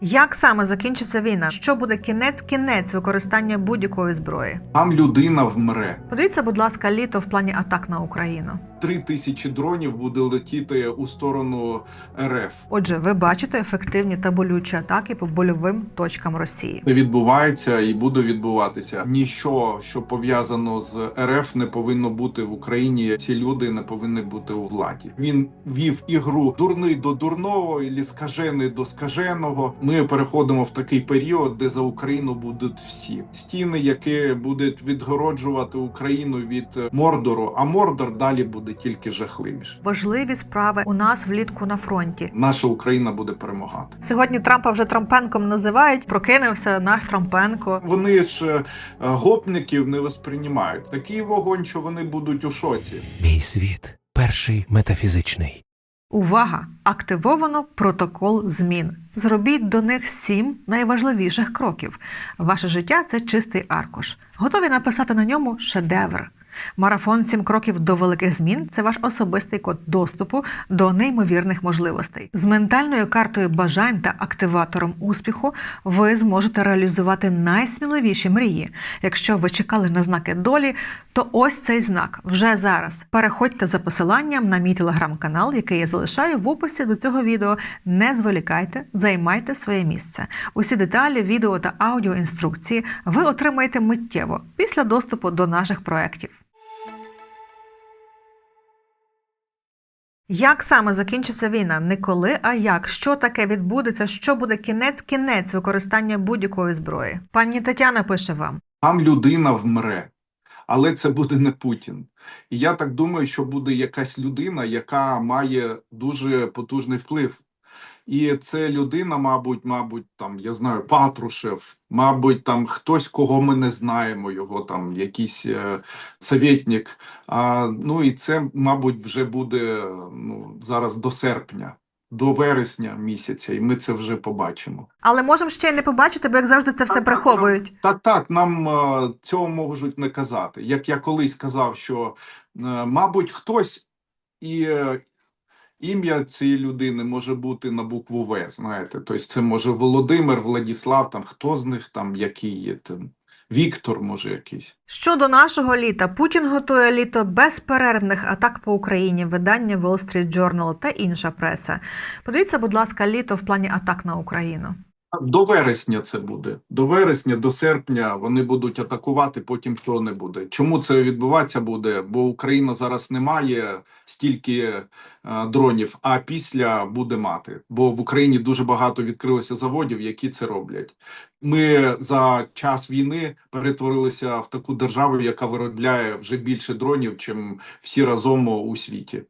Як саме закінчиться війна? Що буде кінець-кінець використання будь-якої зброї? Там людина вмре. Подивіться, будь ласка, літо в плані атак на Україну. Три тисячі дронів буде летіти у сторону РФ. Отже, ви бачите ефективні та болючі атаки по больовим точкам Росії. Відбувається і буде відбуватися. Ніщо, що пов'язано з РФ, не повинно бути в Україні. Ці люди не повинні бути у владі. Він вів ігру дурний до дурного, і скажений до скаженого. Ми переходимо в такий період, де за Україну будуть всі стіни, які будуть відгороджувати Україну від Мордору. А Мордор далі буде тільки жахливіше. Важливі справи у нас влітку на фронті. Наша Україна буде перемагати. Сьогодні Трампа вже Трампенком називають. Прокинувся наш Трампенко. Вони ж е, гопників не восприймають. Такий вогонь, що вони будуть у шоці. Мій світ перший метафізичний. Увага! Активовано протокол змін. Зробіть до них сім найважливіших кроків. Ваше життя це чистий аркуш. Готові написати на ньому шедевр. Марафон сім кроків до великих змін це ваш особистий код доступу до неймовірних можливостей. З ментальною картою бажань та активатором успіху ви зможете реалізувати найсміливіші мрії. Якщо ви чекали на знаки долі, то ось цей знак вже зараз. Переходьте за посиланням на мій телеграм-канал, який я залишаю в описі до цього відео. Не зволікайте, займайте своє місце. Усі деталі, відео та аудіоінструкції ви отримаєте миттєво після доступу до наших проєктів. Як саме закінчиться війна? Не коли, а як? Що таке відбудеться? Що буде кінець-кінець використання будь-якої зброї? Пані Тетяна пише вам. Там людина вмре, але це буде не Путін. І я так думаю, що буде якась людина, яка має дуже потужний вплив. І це людина, мабуть, мабуть, там я знаю, Патрушев, мабуть, там хтось, кого ми не знаємо, його там якийсь е, советник. А, ну і це, мабуть, вже буде ну, зараз до серпня, до вересня місяця, і ми це вже побачимо. Але можемо ще й не побачити, бо як завжди це все Так, так, приховують. Так, так, нам е, цього можуть не казати. Як я колись казав, що, е, мабуть, хтось і ім'я цієї людини може бути на букву В, знаєте, тобто це може Володимир, Владіслав, там хто з них там який є, там, Віктор, може, якийсь. Щодо нашого літа, Путін готує літо безперервних атак по Україні, видання Wall Street Journal та інша преса. Подивіться, будь ласка, літо в плані атак на Україну. До вересня це буде. До вересня, до серпня вони будуть атакувати, потім цього не буде. Чому це відбуватися буде? Бо Україна зараз не має стільки е, дронів, а після буде мати. Бо в Україні дуже багато відкрилося заводів, які це роблять. Ми за час війни перетворилися в таку державу, яка виробляє вже більше дронів, чим всі разом у світі.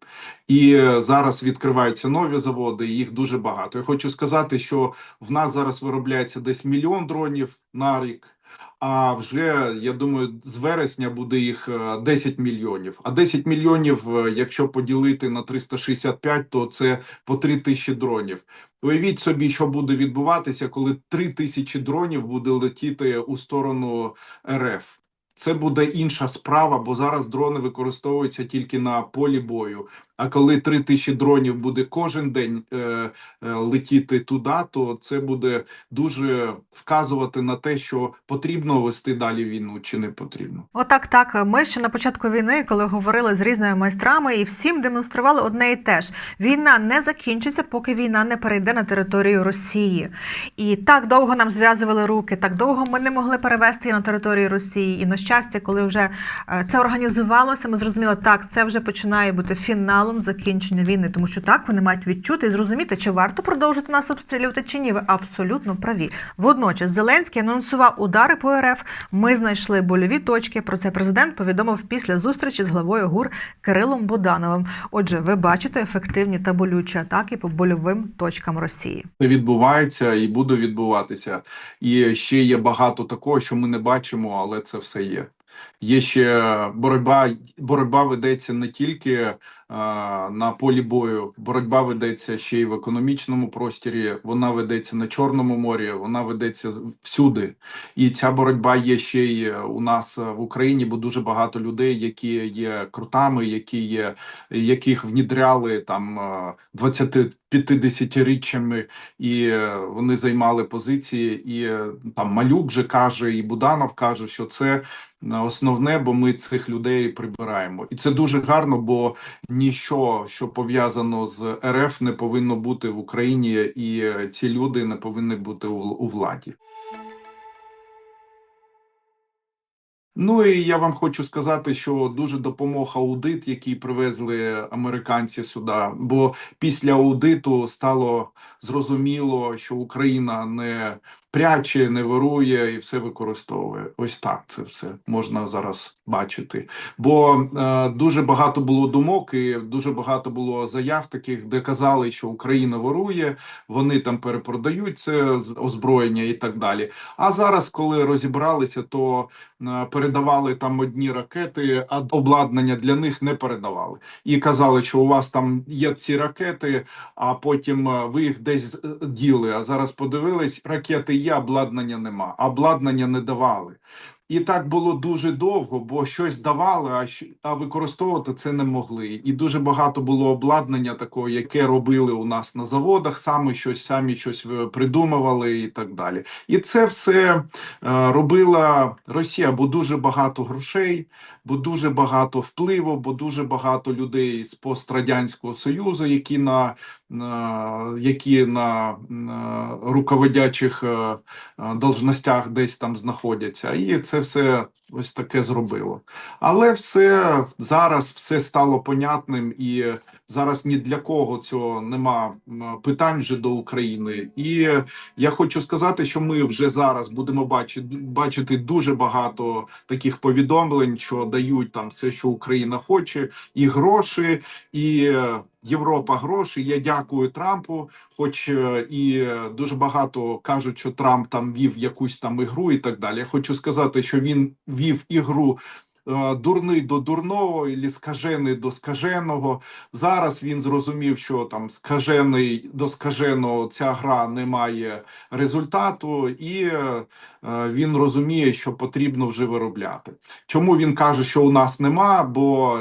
І зараз відкриваються нові заводи, і їх дуже багато. Я хочу сказати, що в нас зараз виробляється десь мільйон дронів на рік. А вже я думаю, з вересня буде їх е, 10 мільйонів. А 10 мільйонів, е, якщо поділити на 365, то це по 3 тисячі дронів. Уявіть собі, що буде відбуватися, коли 3 тисячі дронів буде летіти у сторону РФ. Це буде інша справа, бо зараз дрони використовуються тільки на полі бою. А коли 3 тисячі дронів буде кожен день е, е, летіти туди, то це буде дуже вказувати на те, що потрібно вести далі війну чи не потрібно. Отак, так. Ми ще на початку війни, коли говорили з різними майстрами, і всім демонстрували одне і те ж: війна не закінчиться, поки війна не перейде на територію Росії. І так довго нам зв'язували руки, так довго ми не могли перевести на територію Росії. І на щастя, коли вже е, це організувалося, ми зрозуміли, так це вже починає бути фіналом закінчення війни, тому що так вони мають відчути і зрозуміти, чи варто продовжити нас обстрілювати, чи ні. Ви абсолютно праві. Водночас Зеленський анонсував удари по РФ. Ми знайшли больові точки. Про це президент повідомив після зустрічі з главою ГУР Кирилом Бодановим. Отже, ви бачите ефективні та болючі атаки по больовим точкам Росії. Відбувається і буде відбуватися. І ще є багато такого, що ми не бачимо, але це все є. Є ще боротьба, боротьба ведеться не тільки е, на полі бою, боротьба ведеться ще й в економічному просторі. Вона ведеться на Чорному морі, вона ведеться всюди. І ця боротьба є ще й е, у нас е, в Україні, бо дуже багато людей, які є крутами, які є, яких внідряли там е, 25-10-річчями, і вони займали позиції. І там Малюк же каже, і Буданов каже, що це основне, бо ми цих людей прибираємо. І це дуже гарно, бо ніщо, що пов'язано з РФ, не повинно бути в Україні, і ці люди не повинні бути у владі. Ну і я вам хочу сказати, що дуже допомог аудит, який привезли американці сюди. Бо після аудиту стало зрозуміло, що Україна не пряче, не вирує і все використовує. Ось так це все можна зараз бачити. Бо е, дуже багато було думок, і дуже багато було заяв таких, де казали, що Україна ворує, вони там перепродають це озброєння і так далі. А зараз, коли розібралися, то е, передавали там одні ракети, а обладнання для них не передавали. І казали, що у вас там є ці ракети, а потім е, ви їх десь е, діли. А зараз подивились, ракети є, обладнання нема. Обладнання не давали. І так було дуже довго, бо щось давали, а а використовувати це не могли. І дуже багато було обладнання такого, яке робили у нас на заводах, самі щось, самі щось е, придумували і так далі. І це все е, робила Росія, бо дуже багато грошей, бо дуже багато впливу, бо дуже багато людей з пострадянського союзу, які на які на, руководячих е, е, должностях десь там знаходяться, і це все ось таке зробило. Але все зараз все стало понятним, і зараз ні для кого цього нема питань вже до України. І я хочу сказати, що ми вже зараз будемо бачити, бачити дуже багато таких повідомлень, що дають там все, що Україна хоче, і гроші, і е, Європа гроші. Я дякую Трампу, хоч е, і дуже багато кажуть, що Трамп там вів якусь там ігру і так далі. Я хочу сказати, що він вів ігру. Е, Дурний до дурного, і скажений до скаженого. Зараз він зрозумів, що там скажений до скаженого ця гра не має результату, і е, е, він розуміє, що потрібно вже виробляти. Чому він каже, що у нас нема? Бо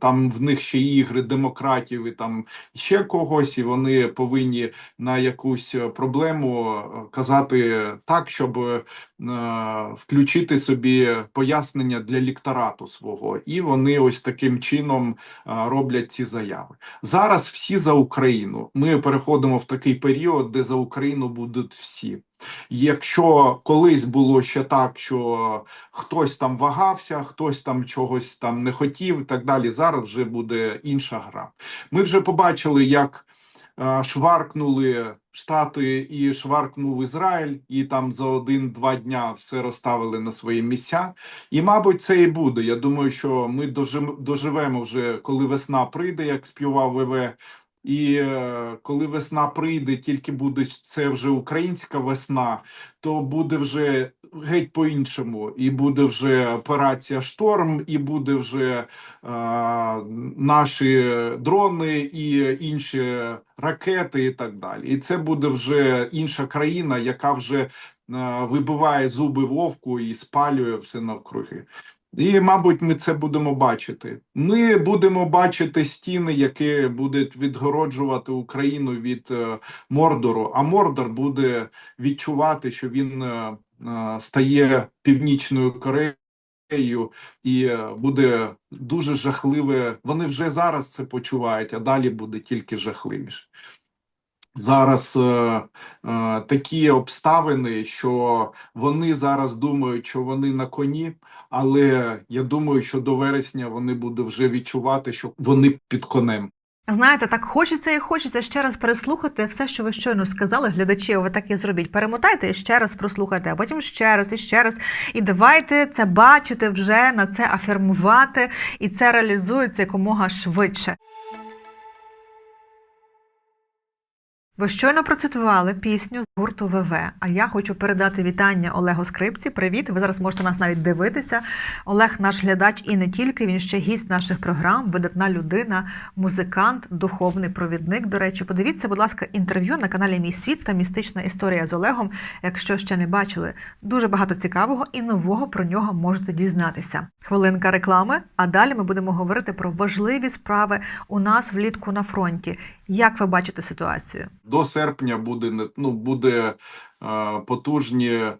там в них ще ігри демократів і там ще когось, і вони повинні на якусь проблему казати так, щоб включити собі пояснення для лікторату свого, і вони ось таким чином е, роблять ці заяви. Зараз всі за Україну. Ми переходимо в такий період, де за Україну будуть всі. Якщо колись було ще так, що хтось там вагався, хтось там чогось там не хотів, і так далі. Зараз вже буде інша гра. Ми вже побачили, як е, шваркнули Штати і шваркнув Ізраїль, і там за один-два дня все розставили на свої місця. І, мабуть, це і буде. Я думаю, що ми доживемо вже, коли весна прийде, як співав ВВ. І е, коли весна прийде, тільки буде це вже українська весна, то буде вже геть по-іншому. І буде вже операція Шторм, і буде вже е, наші дрони і інші ракети, і так далі. І це буде вже інша країна, яка вже е, вибиває зуби вовку і спалює все навкруги. І, мабуть, ми це будемо бачити. Ми будемо бачити стіни, які будуть відгороджувати Україну від е, Мордору, а Мордор буде відчувати, що він е, е, стає північною Кореєю, і буде дуже жахливе. Вони вже зараз це почувають, а далі буде тільки жахливіше. Зараз е, е, такі обставини, що вони зараз думають, що вони на коні, але я думаю, що до вересня вони будуть вже відчувати, що вони під конем. Знаєте, так хочеться і хочеться ще раз переслухати все, що ви щойно сказали. Глядачі, ви так і зробіть. Перемотайте і ще раз прослухайте, а потім ще раз і ще раз. І давайте це бачити вже на це афірмувати, і це реалізується якомога швидше. Ви щойно процитували пісню з гурту ВВ. А я хочу передати вітання Олегу Скрипці. Привіт! Ви зараз можете нас навіть дивитися. Олег наш глядач і не тільки, він ще гість наших програм, видатна людина, музикант, духовний провідник. До речі, подивіться, будь ласка, інтерв'ю на каналі Мій світ та містична історія з Олегом. Якщо ще не бачили, дуже багато цікавого і нового про нього можете дізнатися. Хвилинка реклами. А далі ми будемо говорити про важливі справи у нас влітку на фронті. Як ви бачите ситуацію? До серпня буде не- ну, буде е, потужні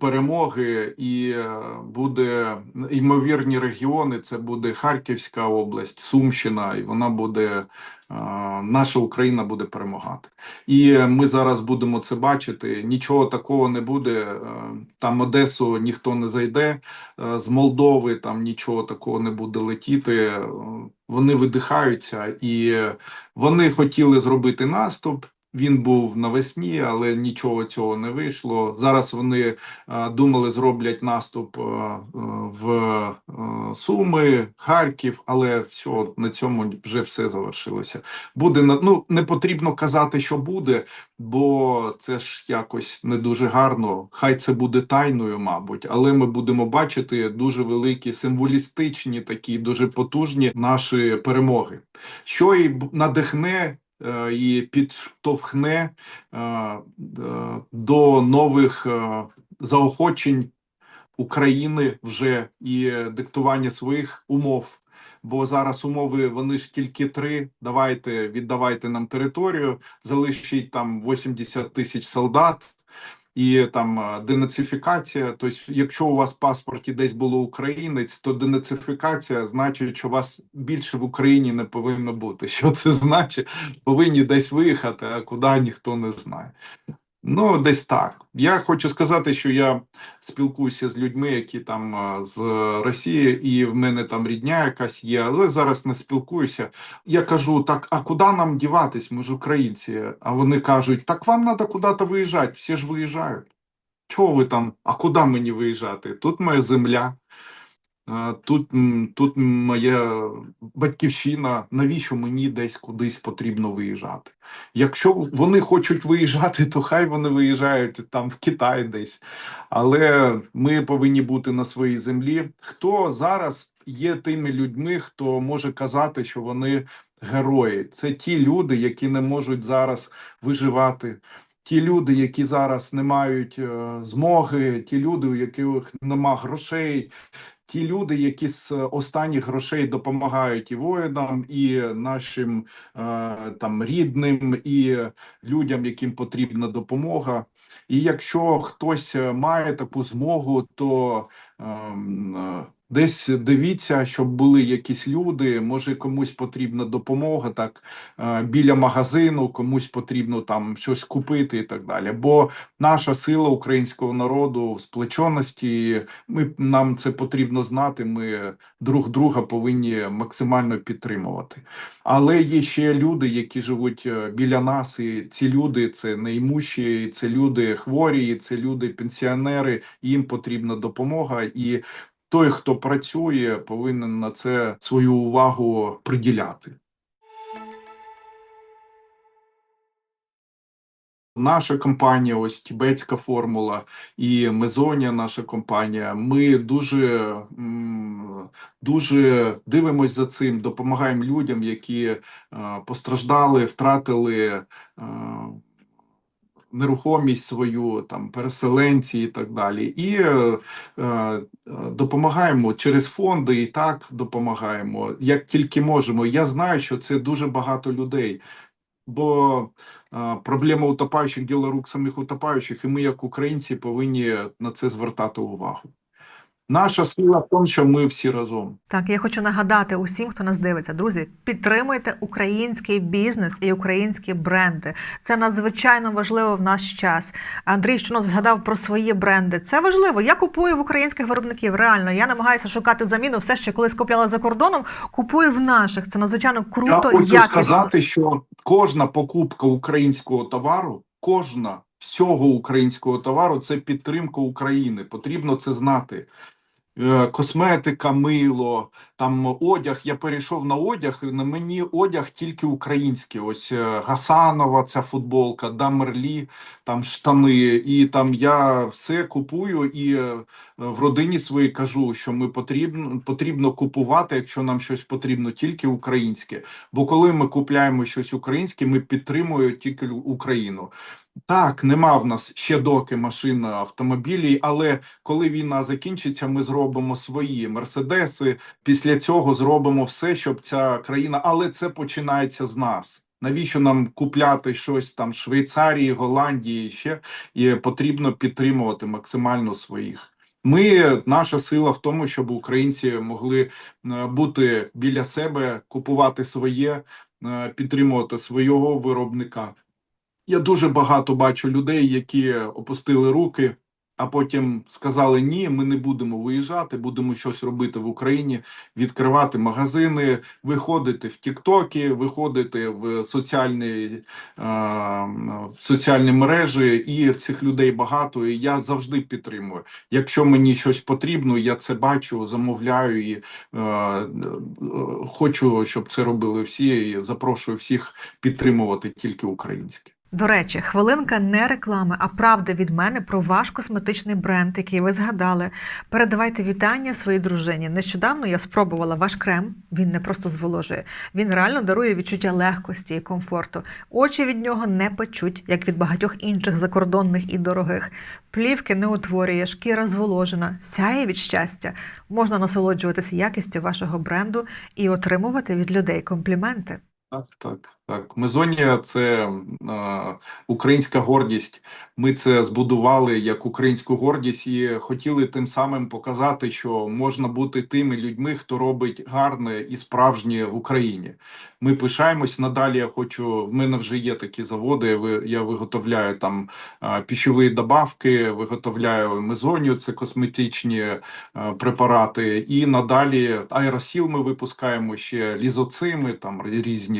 перемоги, і е, буде ймовірні регіони. Це буде Харківська область, Сумщина, і вона буде. е, Наша Україна буде перемагати, і ми зараз будемо це бачити. Нічого такого не буде. е, Там Одесу ніхто не зайде е, з Молдови. Там нічого такого не буде летіти. е, Вони видихаються, і вони хотіли зробити наступ. Він був навесні, але нічого цього не вийшло. Зараз вони е, думали, зроблять наступ е, е, в Суми, Харків, але все на цьому вже все завершилося. Буде ну не потрібно казати, що буде, бо це ж якось не дуже гарно. Хай це буде тайною, мабуть, але ми будемо бачити дуже великі символістичні, такі дуже потужні наші перемоги, що і надихне і підштовхне е, е, до нових е, заохочень України вже і диктування своїх умов. Бо зараз умови вони ж тільки три. Давайте віддавайте нам територію, залишіть там 80 тисяч солдат. І там е, денацифікація. Тобто, якщо у вас в паспорті десь було українець, то денацифікація значить, що вас більше в Україні не повинно бути. Що це значить? Повинні десь виїхати, а куди ніхто не знає. Ну, десь так. Я хочу сказати, що я спілкуюся з людьми, які там з Росії, і в мене там рідня якась є, але зараз не спілкуюся. Я кажу: так, а куди нам діватись? Ми ж українці. А вони кажуть: так вам треба куди-то виїжджати, всі ж виїжджають. Чого ви там? А куди мені виїжджати? Тут моя земля. Е, Тут, тут моя батьківщина, навіщо мені десь кудись потрібно виїжджати? Якщо вони хочуть виїжджати, то хай вони виїжджають там в Китай десь. Але ми повинні бути на своїй землі. Хто зараз є тими людьми, хто може казати, що вони герої? Це ті люди, які не можуть зараз виживати. Ті люди, які зараз не мають е, змоги, ті люди, у яких нема грошей, ті люди, які з останніх грошей допомагають і воїнам, і нашим е, там рідним, і людям, яким потрібна допомога. І якщо хтось е, має таку змогу, то ем, е, десь дивіться, щоб були якісь люди. Може, комусь потрібна допомога, так е, біля магазину, комусь потрібно там щось купити і так далі. Бо наша сила українського народу в сплеченості. Ми нам це потрібно знати. Ми друг друга повинні максимально підтримувати. Але є ще люди, які живуть е, біля нас, і ці люди це неймущі, це люди хворі, це люди пенсіонери. Їм потрібна допомога, і той, хто працює, повинен на це свою увагу приділяти. Наша компанія, ось Тібетська формула і Мезонія, наша компанія. Ми дуже, дуже дивимось за цим, допомагаємо людям, які е, постраждали, втратили е, нерухомість свою, там переселенці і так далі. І е, е, допомагаємо через фонди, і так допомагаємо, як тільки можемо. Я знаю, що це дуже багато людей. Бо е, проблема утопаючих діло рук самих утопаючих, і ми, як українці, повинні на це звертати увагу. Наша сила в тому, що ми всі разом. Так, я хочу нагадати усім, хто нас дивиться, друзі, підтримуйте український бізнес і українські бренди. Це надзвичайно важливо в наш час. Андрій щойно згадав про свої бренди. Це важливо. Я купую в українських виробників. Реально, я намагаюся шукати заміну. Все, що колись купляла за кордоном, купую в наших. Це надзвичайно круто. Я хочу якісно. сказати, що кожна покупка українського товару, кожна всього українського товару це підтримка України. Потрібно це знати. Е, косметика, мило, там одяг. Я перейшов на одяг. і На мені одяг тільки український. Ось е, Гасанова, ця футболка, Дамерлі, там штани. І там я все купую і е, в родині своїй кажу, що ми потрібно потрібно купувати, якщо нам щось потрібно, тільки українське. Бо коли ми купляємо щось українське, ми підтримуємо тільки Україну. Так, нема в нас ще доки машин автомобілів, але коли війна закінчиться, ми зробимо свої мерседеси. Після цього зробимо все, щоб ця країна, але це починається з нас. Навіщо нам купляти щось там Швейцарії, Голландії ще і потрібно підтримувати максимально своїх. Ми наша сила в тому, щоб українці могли е, бути біля себе, купувати своє, е, підтримувати свого виробника. Я дуже багато бачу людей, які опустили руки, а потім сказали: ні, ми не будемо виїжджати, будемо щось робити в Україні, відкривати магазини, виходити в Тіктоки, виходити в соціальні, в соціальні мережі. І цих людей багато. І я завжди підтримую. Якщо мені щось потрібно, я це бачу, замовляю і хочу, щоб це робили всі. І запрошую всіх підтримувати тільки українське. До речі, хвилинка не реклами, а правда від мене про ваш косметичний бренд, який ви згадали. Передавайте вітання своїй дружині. Нещодавно я спробувала ваш крем. Він не просто зволожує, він реально дарує відчуття легкості і комфорту. Очі від нього не печуть, як від багатьох інших закордонних і дорогих. Плівки не утворює, шкіра зволожена, сяє від щастя. Можна насолоджуватися якістю вашого бренду і отримувати від людей компліменти. Так, так. Мезонія це е, українська гордість. Ми це збудували як українську гордість і хотіли тим самим показати, що можна бути тими людьми, хто робить гарне і справжнє в Україні. Ми пишаємось надалі. Я хочу. В мене вже є такі заводи. Я виготовляю там пищові добавки, виготовляю мезонію, це косметичні препарати. І надалі аеросіл ми випускаємо ще лізоцими, там різні.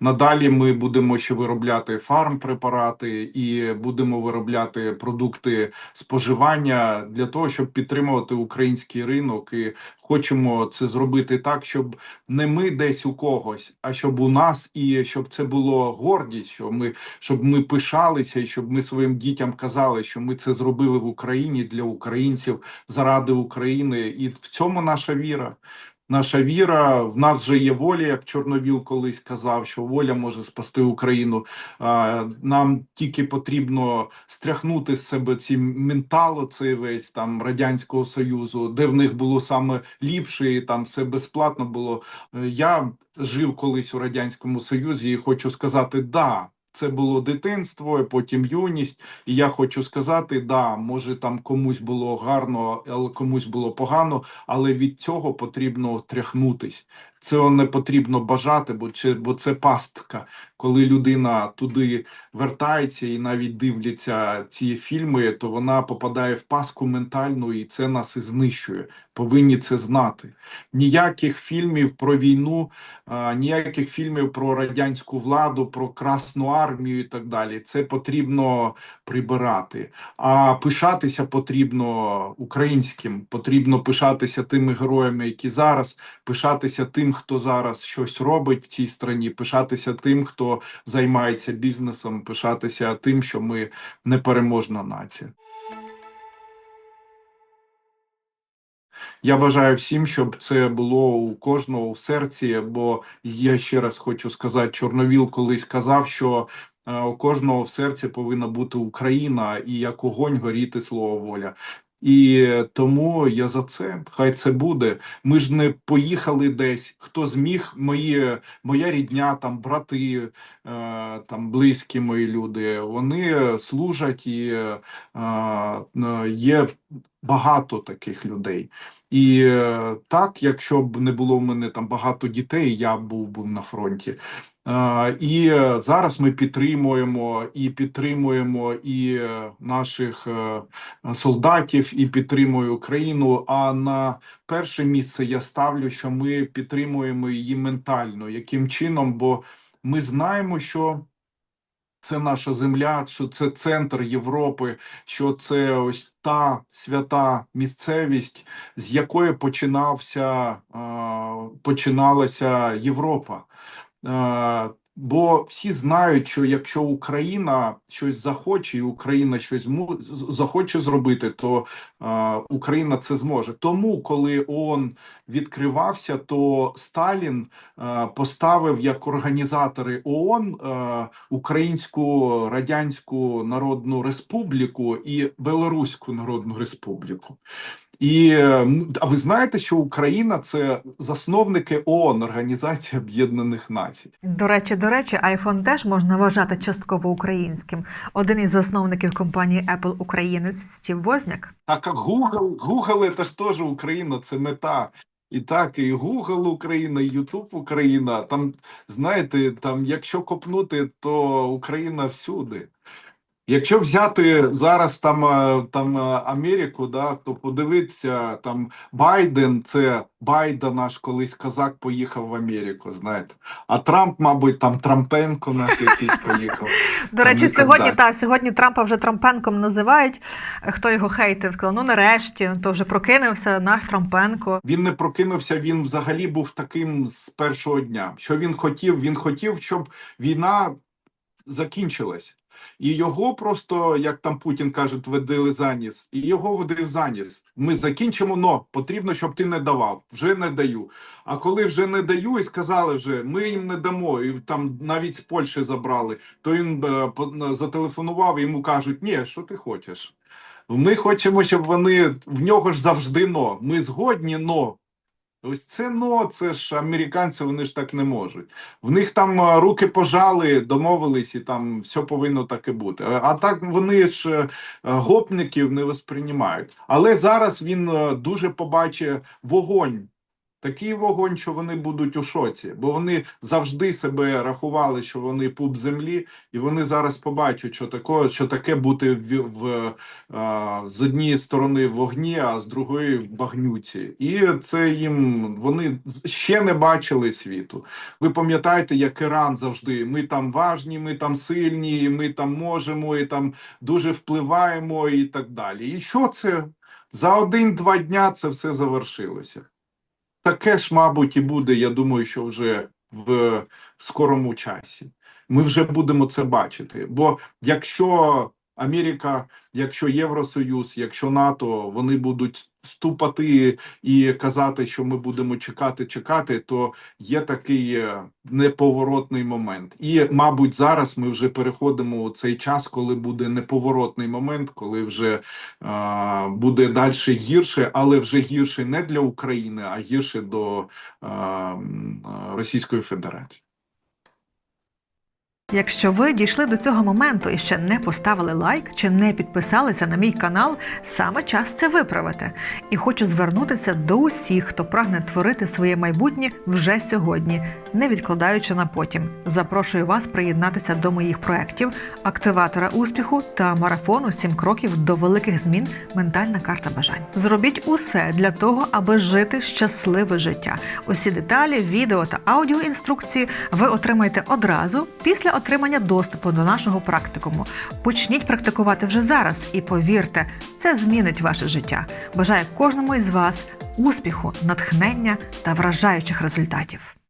Надалі ми будемо ще виробляти фармпрепарати і будемо виробляти продукти споживання для того, щоб підтримувати український ринок. І хочемо це зробити так, щоб не ми десь у когось, а щоб у нас і щоб це було гордість, що ми щоб ми пишалися, і щоб ми своїм дітям казали, що ми це зробили в Україні для українців заради України, і в цьому наша віра. Наша віра в нас вже є воля, як Чорновіл колись казав, що воля може спасти Україну. Нам тільки потрібно стряхнути з себе ці ментало, цей весь там радянського союзу, де в них було саме ліпше, і там все безплатно було. Е, Я жив колись у радянському союзі, і хочу сказати, да. Це було дитинство, потім юність, і я хочу сказати, да, може там комусь було гарно, комусь було погано, але від цього потрібно тряхнутись. Цього не потрібно бажати, бо це, бо це пастка. Коли людина туди вертається і навіть дивляться ці фільми, то вона попадає в пастку ментальну, і це нас і знищує. Повинні це знати. Ніяких фільмів про війну, а, ніяких фільмів про радянську владу, про Красну армію і так далі. Це потрібно прибирати. А пишатися потрібно українським, потрібно пишатися тими героями, які зараз, пишатися тим, хто зараз щось робить в цій страні, пишатися тим, хто займається бізнесом, пишатися тим, що ми непереможна нація. Я бажаю всім, щоб це було у кожного в серці. Бо я ще раз хочу сказати, Чорновіл колись казав, що е, у кожного в серці повинна бути Україна і як огонь горіти слово воля. І тому я за це. Хай це буде. Ми ж не поїхали десь. Хто зміг, мої моя рідня, там брати, е, там близькі мої люди. Вони служать і е, е, є багато таких людей. І е, так, якщо б не було в мене там багато дітей, я був би на фронті. І е, зараз ми підтримуємо і підтримуємо і е, наших солдатів, і підтримуємо Україну. А на перше місце я ставлю, що ми підтримуємо її ментально. Яким чином? Бо ми знаємо, що це наша земля, що це центр Європи, що це ось та свята місцевість, з якої починався, починалася Європа. Бо всі знають, що якщо Україна щось захоче, і Україна щось захоче зробити, то е, Україна це зможе. Тому, коли ООН відкривався, то Сталін е, поставив як організатори ООН е, Українську Радянську Народну Республіку і Белоруську Народну Республіку. І а ви знаєте, що Україна це засновники ООН, Організація Об'єднаних Націй. До речі, до речі, iPhone теж можна вважати частково українським. Один із засновників компанії Apple українець Стів Возняк. Так як Google, Google це ж теж Україна, це мета. І так, і Google Україна, і YouTube Україна. Там, знаєте, там, якщо копнути, то Україна всюди. Якщо взяти зараз там, е, там е, Америку, да, то подивитися, там Байден, це Байда наш колись казак поїхав в Америку, знаєте. А Трамп, мабуть, там Трампенко наш якийсь поїхав. До речі, сьогодні так сьогодні Трампа вже Трампенком називають. Хто його хейтив? Ну нарешті, то вже прокинувся наш Трампенко. Він не прокинувся, він взагалі був таким з першого дня. Що він хотів? Він хотів, щоб війна закінчилась. І його просто, як там Путін каже, ведили за ніс, і його водив за ніс. Ми закінчимо, но потрібно, щоб ти не давав. Вже не даю. А коли вже не даю, і сказали вже, ми їм не дамо, і там навіть з Польщі забрали, то він е, зателефонував, і йому кажуть, ні, що ти хочеш? Ми хочемо, щоб вони в нього ж завжди но. Ми згодні, но. Ось це но, це ж американці, вони ж так не можуть. В них там руки пожали, домовились, і там все повинно так і бути. А так вони ж е, гопників не восприймають. Але зараз він е, дуже побачить вогонь. Такий вогонь, що вони будуть у шоці, бо вони завжди себе рахували, що вони пуп землі, і вони зараз побачать, що таке, що таке бути в, в а, з однієї сторони вогні, а з другої багнюці. І це їм вони ще не бачили світу. Ви пам'ятаєте, як Іран завжди: ми там важні, ми там сильні, ми там можемо, і там дуже впливаємо, і так далі. І що це за один-два дня це все завершилося? Таке ж, мабуть, і буде, я думаю, що вже в скорому часі. Ми вже будемо це бачити. Бо якщо Америка, якщо Євросоюз, якщо НАТО, вони будуть ступати і казати, що ми будемо чекати, чекати, то є такий е, неповоротний момент. І, мабуть, зараз ми вже переходимо у цей час, коли буде неповоротний момент, коли вже а, буде далі гірше, але вже гірше не для України, а гірше до а, Російської Федерації. Якщо ви дійшли до цього моменту і ще не поставили лайк чи не підписалися на мій канал, саме час це виправити. І хочу звернутися до усіх, хто прагне творити своє майбутнє вже сьогодні, не відкладаючи на потім. Запрошую вас приєднатися до моїх проєктів, активатора успіху та марафону «7 кроків до великих змін. Ментальна карта бажань. Зробіть усе для того, аби жити щасливе життя. Усі деталі, відео та аудіоінструкції ви отримаєте одразу після отримання доступу до нашого практикуму. Почніть практикувати вже зараз і повірте, це змінить ваше життя. Бажаю кожному із вас успіху, натхнення та вражаючих результатів.